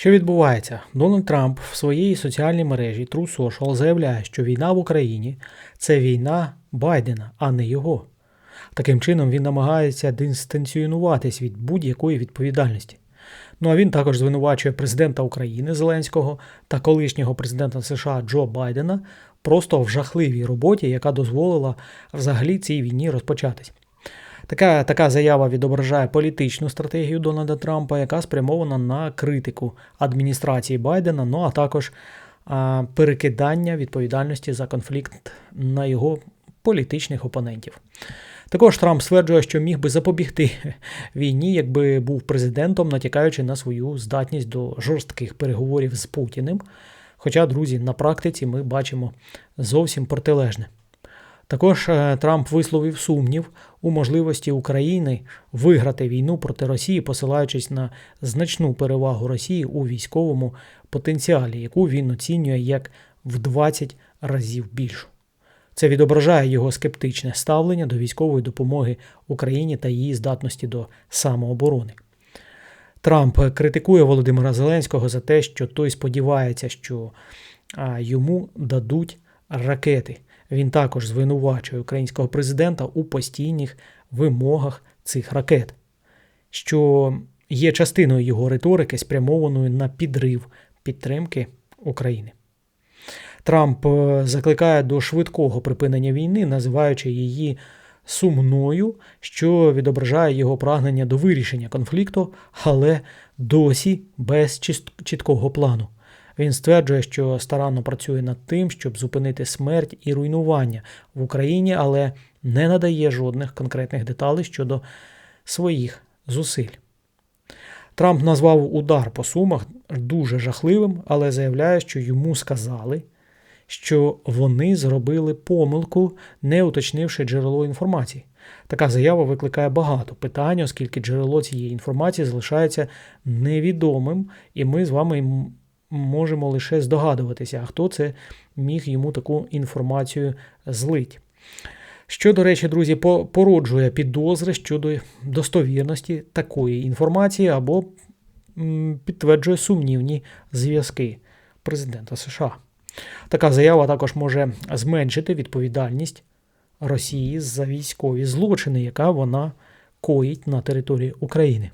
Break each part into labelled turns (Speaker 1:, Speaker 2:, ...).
Speaker 1: Що відбувається? Дональд Трамп в своїй соціальній мережі True Social заявляє, що війна в Україні це війна Байдена, а не його. Таким чином він намагається дистанціонуватись від будь-якої відповідальності. Ну а він також звинувачує президента України Зеленського та колишнього президента США Джо Байдена просто в жахливій роботі, яка дозволила взагалі цій війні розпочатись. Така така заява відображає політичну стратегію Дональда Трампа, яка спрямована на критику адміністрації Байдена, ну а також а, перекидання відповідальності за конфлікт на його політичних опонентів. Також Трамп стверджує, що міг би запобігти війні, якби був президентом, натякаючи на свою здатність до жорстких переговорів з Путіним. Хоча, друзі, на практиці ми бачимо зовсім протилежне. Також е, Трамп висловив сумнів у можливості України виграти війну проти Росії, посилаючись на значну перевагу Росії у військовому потенціалі, яку він оцінює як в 20 разів більшу. Це відображає його скептичне ставлення до військової допомоги Україні та її здатності до самооборони. Трамп критикує Володимира Зеленського за те, що той сподівається, що йому дадуть ракети. Він також звинувачує українського президента у постійних вимогах цих ракет, що є частиною його риторики, спрямованою на підрив підтримки України. Трамп е, закликає до швидкого припинення війни, називаючи її сумною, що відображає його прагнення до вирішення конфлікту, але досі без чіткого плану. Він стверджує, що старанно працює над тим, щоб зупинити смерть і руйнування в Україні, але не надає жодних конкретних деталей щодо своїх зусиль. Трамп назвав удар по сумах дуже жахливим, але заявляє, що йому сказали, що вони зробили помилку, не уточнивши джерело інформації. Така заява викликає багато питань, оскільки джерело цієї інформації залишається невідомим, і ми з вами можемо лише здогадуватися, хто це міг йому таку інформацію злить. Що, до речі, друзі, породжує підозри щодо достовірності такої інформації або підтверджує сумнівні зв'язки президента США. Така заява також може зменшити відповідальність Росії за військові злочини, яка вона коїть на території України.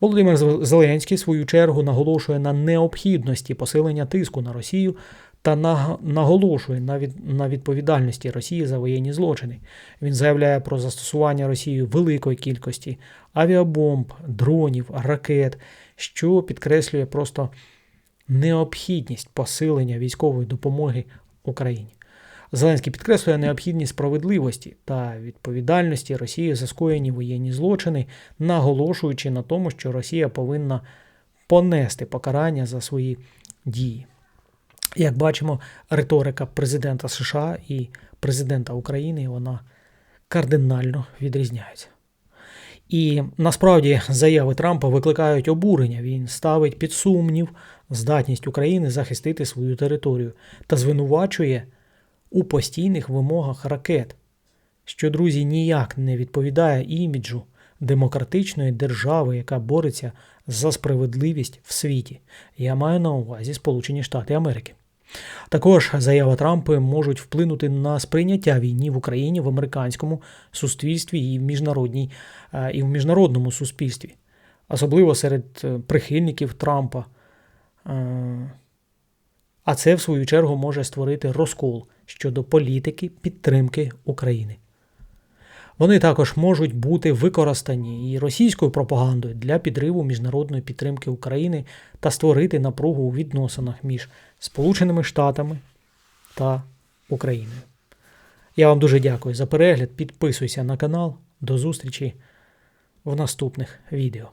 Speaker 1: Володимир Зеленський, в свою чергу, наголошує на необхідності посилення тиску на Росію та наголошує на відповідальності Росії за воєнні злочини. Він заявляє про застосування Росією великої кількості авіабомб, дронів, ракет, що підкреслює просто необхідність посилення військової допомоги Україні. Зеленський підкреслює необхідність справедливості та відповідальності Росії за скоєні воєнні злочини, наголошуючи на тому, що Росія повинна понести покарання за свої дії. Як бачимо, риторика президента США і президента України вона кардинально відрізняється. І насправді заяви Трампа викликають обурення. Він ставить під сумнів здатність України захистити свою територію та звинувачує у постійних вимогах ракет, що, друзі, ніяк не відповідає іміджу демократичної держави, яка бореться за справедливість в світі. Я маю на увазі Сполучені Штати Америки. Також заява Трампа можуть вплинути на сприйняття війни в Україні в американському суспільстві і в міжнародній, е, і в міжнародному суспільстві, особливо серед е, прихильників Трампа. Е, а це, в свою чергу, може створити розкол щодо політики підтримки України. Вони також можуть бути використані і російською пропагандою для підриву міжнародної підтримки України та створити напругу у відносинах між Сполученими Штатами та Україною. Я вам дуже дякую за перегляд. Підписуйся на канал. До зустрічі в наступних відео.